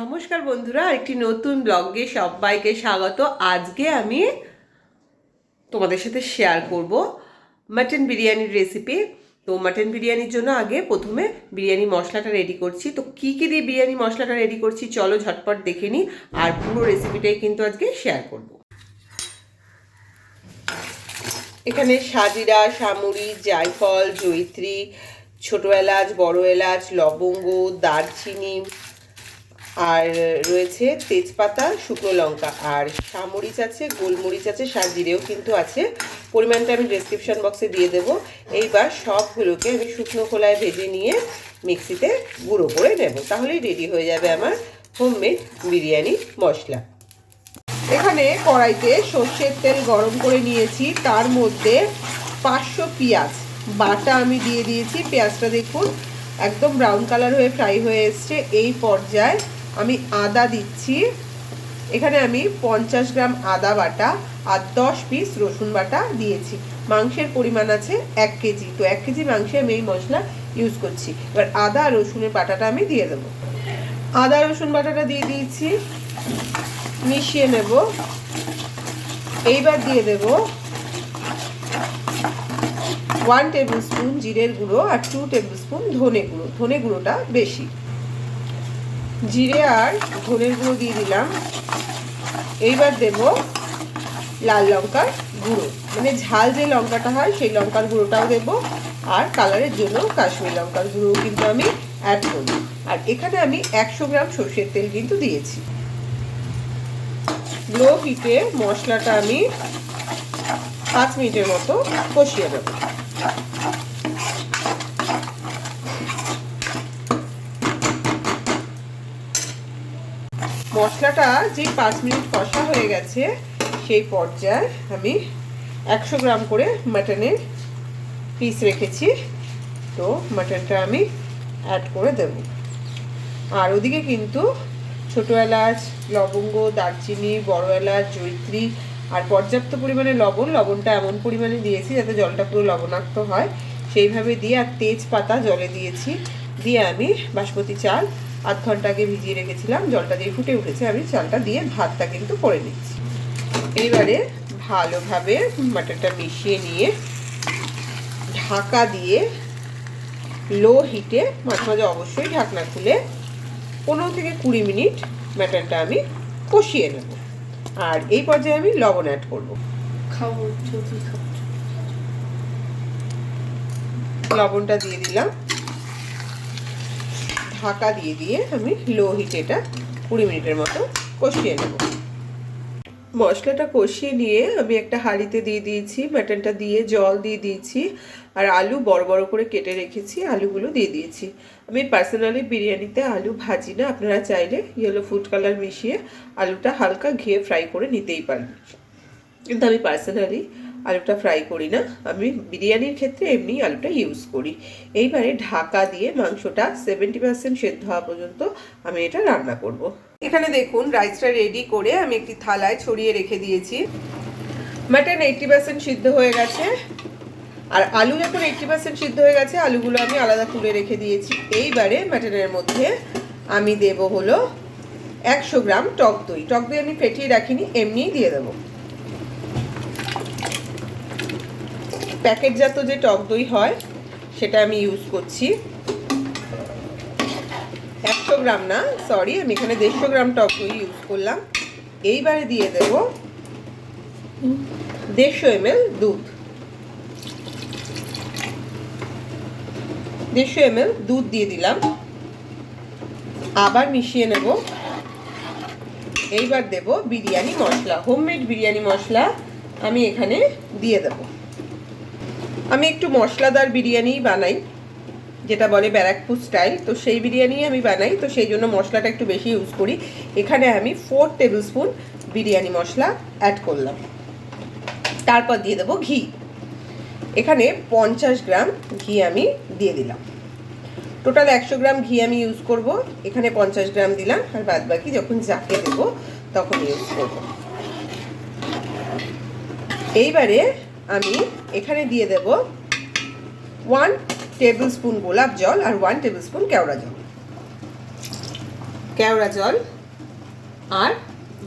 নমস্কার বন্ধুরা একটি নতুন ব্লগে সবাইকে স্বাগত। আজকে আমি তোমাদের সাথে শেয়ার করব মাটন বিরিয়ানির রেসিপি তো মাটন বিরিয়ানির জন্য আগে প্রথমে বিরিয়ানি মশলাটা রেডি করছি। তো কী কী দিয়ে বিরিয়ানি মশলাটা রেডি করছি, চলো ঝটপট দেখে নিই। আর পুরো রেসিপিটাই কিন্তু আজকে শেয়ার করব। এখানে সাজিরা, সামুরি, জায়ফল জৈত্রী ছোটো এলাচ বড় এলাচ লবঙ্গ, দারচিনি আর রয়েছে তেজপাতা, শুকনো লঙ্কা আর সামরিচ আছে, গোলমরিচ আছে, সার জিরেও কিন্তু আছে। পরিমাণটা আমি ডেসক্রিপশন বক্সে দিয়ে দেব। এইবার সবগুলোকে আমি শুকনো খোলায় ভেজে নিয়ে মিক্সিতে গুঁড়ো করে নেব। তাহলেই রেডি হয়ে যাবে আমার হোমমেড বিরিয়ানি মশলা। এখানে কড়াইতে সর্ষের তেল গরম করে নিয়েছি। তার মধ্যে পাঁচশো পেঁয়াজ, বাটা আমি দিয়ে দিয়েছি। পেঁয়াজটা দেখুন, একদম ব্রাউন কালার হয়ে ফ্রাই হয়ে এসছে। এই পর্যায়ে আমি আদা দিচ্ছি। এখানে আমি পঞ্চাশ গ্রাম আদা বাটা আর দশ পিস রসুন বাটা দিয়েছি। মাংসের পরিমাণ আছে এক কেজি। তো এক কেজি মাংসে আমি এই মশলা ইউজ করছি। এবার আদা আর রসুনের বাটাটা আমি দিয়ে দেবো। আদা রসুন বাটাটা দিয়ে দিয়েছি। মিশিয়ে নেব। এইবার দিয়ে দেব ওয়ান টেবিল স্পুন জিরের গুঁড়ো আর টু টেবিল স্পুন ধনে গুঁড়ো। ধনে গুঁড়োটা বেশি। জিরে আর ধনের গুঁড়ো দিয়ে দিলাম। এইবার দেব লাল লঙ্কার গুঁড়ো। মানে ঝাল যে লঙ্কাটা হয়, সেই লঙ্কার গুঁড়োটাও দেব। আর কালারের জন্য কাশ্মীর লঙ্কার গুঁড়ো কিন্তু আমি অ্যাড করব আর এখানে আমি একশো গ্রাম সর্ষের তেল কিন্তু দিয়েছি। লো হিটে মশলাটা আমি পাঁচ মিনিটের মতো কষিয়ে নেব। মশলাটা যেই পাঁচ মিনিট কষা হয়ে গেছে, সেই পর্যায়ে আমি একশো গ্রাম করে মাটনের পিস রেখেছি। তো মাটনটা আমি অ্যাড করে দেব। আর ওদিকে কিন্তু ছোটো এলাচ, লবঙ্গ, দারচিনি, বড় এলাচ জৈত্রী আর পর্যাপ্ত পরিমাণে লবণ, লবণটা এমন পরিমাণে দিয়েছি যাতে জলটা পুরো লবণাক্ত হয়। সেইভাবে দিয়ে আর তেজপাতা জলে দিয়েছি। দিয়ে আমি বাসমতি চাল আধ ঘণ্টা আগে ভিজিয়ে রেখেছিলাম জলটা দিয়ে ফুটে উঠেছে আমি চালটা দিয়ে ভাতটা কিন্তু করে নিচ্ছি। এইবারে ভালোভাবে মাটনটা মিশিয়ে নিয়ে ঢাকা দিয়ে লো হিটে মাঝে মাঝে অবশ্যই ঢাকনা খুলে পনেরো থেকে কুড়ি মিনিট ম্যাটনটা আমি কষিয়ে নেব। আর এই পর্যায়ে আমি লবণ অ্যাড করব। লবণটা দিয়ে দিলাম। ঢাকা দিয়ে দিয়ে আমি লো হিটে এটা কুড়ি মিনিটের মতো কষিয়ে নেব। মশলাটা কষিয়ে নিয়ে আমি একটা হাঁড়িতে দিয়ে দিয়েছি মাটনটা দিয়ে, জল দিয়ে দিয়েছি, আর আলু বড় বড় করে কেটে রেখেছি, আলুগুলো দিয়ে দিয়েছি। আমি পার্সোনালি বিরিয়ানিতে আলু ভাজি না, আপনারা চাইলে ইয়েলো ফুড কালার মিশিয়ে আলুটা হালকা ঘিয়ে ফ্রাই করে নিতেই পারেন। কিন্তু আমি পার্সোনালি আলুটা ফ্রাই করি না। আমি বিরিয়ানির ক্ষেত্রে এমনি আলুটা ইউজ করি। এইবারে ঢাকা দিয়ে মাংসটা সেভেন্টি পার্সেন্ট সেদ্ধ হওয়া পর্যন্ত আমি এটা রান্না করব। এখানে দেখুন রাইসটা রেডি করে আমি একটি থালায় ছড়িয়ে রেখে দিয়েছি। মাটন এইটটি পার্সেন্ট সিদ্ধ হয়ে গেছে। আর আলু যখন এইটটি পার্সেন্ট সিদ্ধ হয়ে গেছে, আলুগুলো আমি আলাদা তুলে রেখে দিয়েছি। এইবারে মাটনের মধ্যে আমি দেব হলো একশো গ্রাম টক দই। টক দই আমি ফেটিয়ে রাখিনি, এমনিই দিয়ে দেবো। প্যাকেটজাত যে টক দই হয়, সেটা আমি ইউজ করছি। একশো গ্রাম না সরি আমি এখানে দেড়শো গ্রাম টক দই ইউজ করলাম। এইবারে দিয়ে দেব দেড়শো এম দুধ। দেড়শো এম দুধ দিয়ে দিলাম। আবার মিশিয়ে নেব। এইবার দেব বিরিয়ানি মশলা হোমমেড বিরিয়ানি মশলা আমি এখানে দিয়ে দেবো। আমি একটু মশলাদার বিরিয়ানি বানাই, যেটা বলে ব্যারাকপুর স্টাইল। তো সেই বিরিয়ানি আমি বানাই, তো সেই জন্য মশলাটা একটু বেশি ইউজ করি। এখানে আমি four tablespoon biryani masala add করলাম। তারপর দিয়ে দেবো ঘি। এখানে পঞ্চাশ গ্রাম ঘি আমি দিয়ে দিলাম। টোটাল একশো গ্রাম ঘি আমি ইউজ করব। এখানে পঞ্চাশ গ্রাম দিলাম, আর বাদ বাকি যখন যাকে দেবো, তখন ইউজ করব। এইবারে আমি এখানে দিয়ে দেব ওয়ান টেবিল স্পুন গোলাপ জল আর ওয়ান টেবিল স্পুন কেওড়া জল। কেওড়া জল আর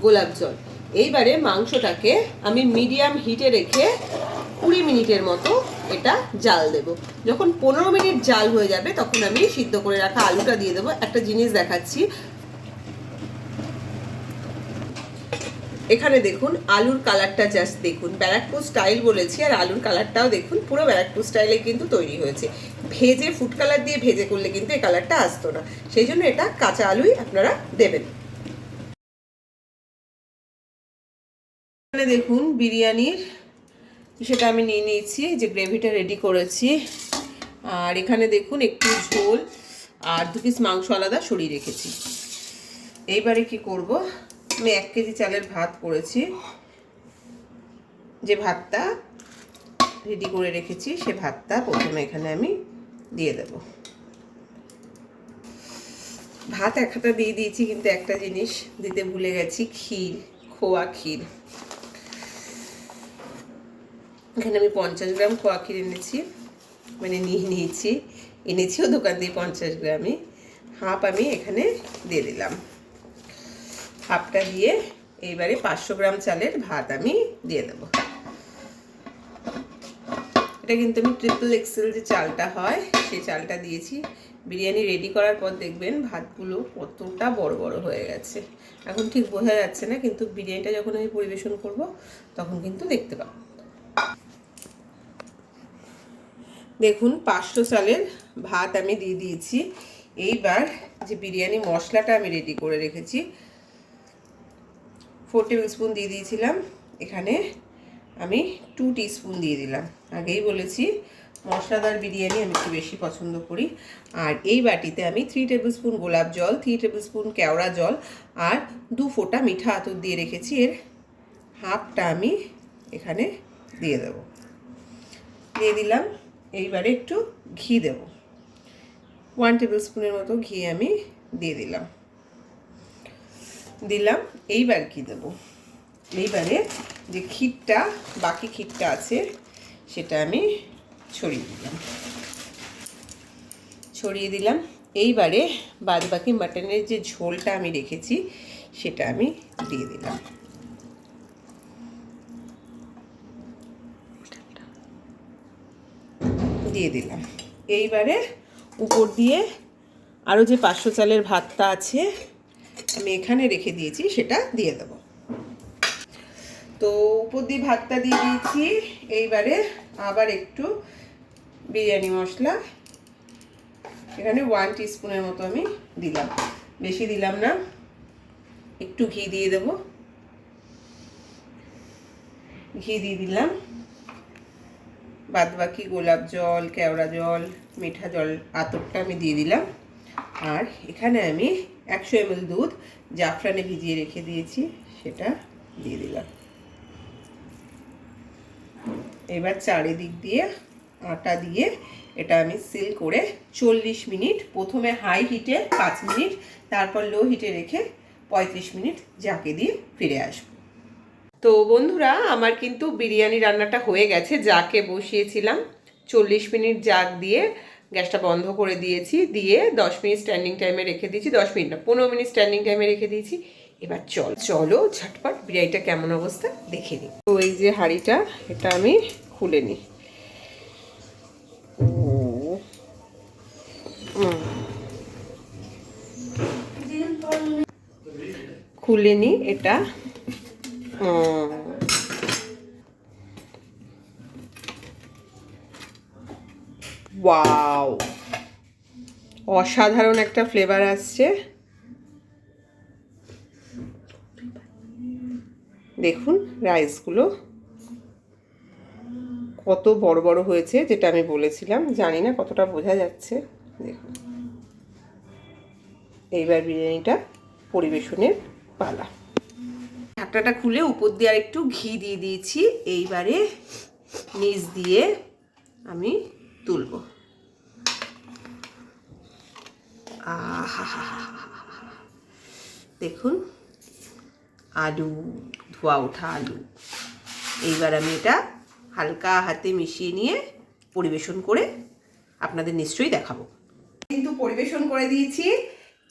গোলাপ জল। এইবারে মাংসটাকে আমি মিডিয়াম হিটে রেখে কুড়ি মিনিটের মতো এটা জাল দেব। যখন পনেরো মিনিট জাল হয়ে যাবে, তখন আমি সিদ্ধ করে রাখা আলুটা দিয়ে দেবো। একটা জিনিস দেখাচ্ছি এখানে দেখুন, আলুর কালারটা জাস্ট দেখুন। ব্যারাকপুর স্টাইল বলেছি, আর আলুর কালারটাও দেখুন, পুরো ব্যারাকপুর স্টাইলে কিন্তু তৈরি হয়েছে। ভেজে ফুড কালার দিয়ে ভেজে করলে কিন্তু এই কালারটা আসতো না। সেই জন্য এটা কাঁচা আলুই আপনারা দেবেন। এখানে দেখুন বিরিয়ানির, সেটা আমি নিয়ে নিয়েছি যে গ্রেভিটা রেডি করেছি। আর এখানে দেখুন একটু ঝোল, আর দু পিস মাংস আলাদা সরিয়ে রেখেছি। এইবারে কি করব? আমি এক কেজি চালের ভাত করেছি। যে ভাতটা রেডি করে রেখেছি, সে ভাতটা প্রথমে এখানে আমি দিয়ে দেব। ভাত একটা দিয়ে দিয়েছি, কিন্তু একটা জিনিস দিতে ভুলে গেছি, ক্ষীর, খোয়া ক্ষীর। এখানে আমি পঞ্চাশ গ্রাম খোয়া ক্ষীর এনেছি মানে নিয়ে নিয়েছি। এনেছিও দোকান দিয়ে পঞ্চাশ গ্রামই। হাফ আমি এখানে দিয়ে দিলাম। হাফটা দিয়ে এইবারে পাঁচশো গ্রাম চালের ভাত আমি দিয়ে দেব। এটা কিন্তু আমি ট্রিপল এক্সেল যে চালটা হয়, সেই চালটা দিয়েছি। বিরিয়ানি রেডি করার পর দেখবেন ভাতগুলো কতটা বড় বড় হয়ে গেছে। এখন ঠিক বোঝা যাচ্ছে না, কিন্তু বিরিয়ানিটা যখন আমি পরিবেশন করব, তখন কিন্তু দেখতে পাবো। দেখুন, পাঁচশো চালের ভাত আমি দিয়ে দিয়েছি। এইবার যে বিরিয়ানি মশলাটা আমি রেডি করে রেখেছি ফোর টেবিল স্পুন দিয়ে দিয়েছিলাম। এখানে আমি টু স্পুন দিয়ে দিলাম। আগেই বলেছি, মশলাদার বিরিয়ানি আমি একটু বেশি পছন্দ করি। আর এই বাটিতে আমি থ্রি টেবিল স্পুন গোলাপ জল থ্রি টেবিল স্পুন কেওড়া জল আর দু ফোঁটা মিঠা আতর দিয়ে রেখেছি। এর হাফটা আমি এখানে দিয়ে দেবো। দিয়ে দিলাম, এইবারে একটু ঘি দেব। ওয়ান টেবিল স্পুনের মতো ঘি আমি দিয়ে দিলাম। দিলাম, এইবার কি দেব? এইবারে যে ক্ষীরটা, বাকি ক্ষীরটা আছে, সেটা আমি ছড়িয়ে দিলাম। ছড়িয়ে দিলাম, এইবারে বাদ বাকি মাটনের যে ঝোলটা আমি রেখেছি, সেটা আমি দিয়ে দিলাম। দিয়ে দিলাম। এইবারে উপর দিয়ে আরও যে পাঁচশো চালের ভাতটা আছে আমি এখানে রেখে দিয়েছি, সেটা দিয়ে দেব। তো উপর দিয়ে ভাতটা দিয়ে দিয়েছি। এইবারে আবার একটু বিরিয়ানি মশলা। এখানে ওয়ান স্পুনের মতো আমি দিলাম। বেশি দিলাম না, একটু ঘি দিয়ে দেব। ঘি দিয়ে দিলাম। বাদ বাকি গোলাপ জল, কেওড়া জল, মিঠা জল আতরটা আমি দিয়ে দিলাম। আর এখানে আমি একশো এমএল দুধ জাফরানে ভিজিয়ে রেখে দিয়েছি, সেটা দিয়ে দিলাম। এবার চারিদিক দিয়ে আটা দিয়ে এটা আমি সিল করে চল্লিশ মিনিট, প্রথমে হাই হিটে পাঁচ মিনিট, তারপর লো হিটে রেখে পঁয়ত্রিশ মিনিট জাকে দিয়ে ফিরে আসব। তো বন্ধুরা, আমার কিন্তু বিরিয়ানি রান্নাটা হয়ে গেছে, যাকে বসিয়েছিলাম। চল্লিশ মিনিট জাগ দিয়ে গ্যাসটা বন্ধ করে দিয়েছি, দিয়ে দশ মিনিট স্ট্যান্ডিং টাইমে রেখে দিয়েছি, দশ মিনিট না, পনেরো মিনিট স্ট্যান্ডিং টাইমে রেখে দিয়েছি। এবার চল, চলো ঝটপট বিরিয়ানিটা কেমন অবস্থা দেখে নিই তো এই যে হাঁড়িটা, এটা আমি খুলে নিই খুলে নিই এটা। ওয়াও অসাধারণ একটা ফ্লেভার আসছে। দেখুন রাইসগুলো কত বড় বড় হয়েছে যেটা আমি বলেছিলাম। জানি না কতটা বোঝা যাচ্ছে। দেখুন। এইবার বিরিয়ানিটা পরিবেশনের পালা। ঢাকনাটা খুলে উপর দিয়ে আর একটু ঘি দিয়ে দিয়েছি। এইবারে নিচ দিয়ে আমি তুলব। দেখুন আলু ধোয়া ওঠা আলু এইবার আমি এটা হালকা হাতে মিশিয়ে নিয়ে পরিবেশন করে আপনাদের নিশ্চয়ই দেখাবো কিন্তু পরিবেশন করে দিয়েছি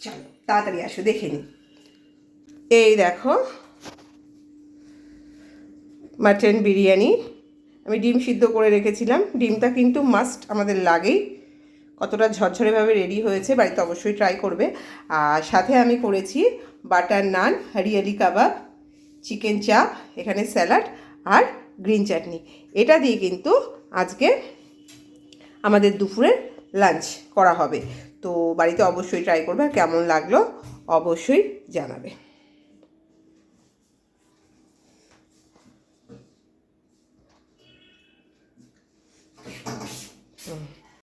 চলো তাড়াতাড়ি আসো দেখে নি এই দেখো মাটন বিরিয়ানি আমি ডিম সিদ্ধ করে রেখেছিলাম ডিমটা কিন্তু মাস্ট আমাদের লাগেই কতটা ঝরঝরেভাবে রেডি হয়েছে বাড়িতে অবশ্যই ট্রাই করবে। আর সাথে আমি করেছি বাটার নান হরিয়ালি কাবাব চিকেন চাপ এখানে স্যালাড আর গ্রিন চাটনি এটা দিয়ে কিন্তু আজকে আমাদের দুপুরের লাঞ্চ করা হবে। তো বাড়িতে অবশ্যই ট্রাই করবে কেমন লাগল অবশ্যই জানাবে।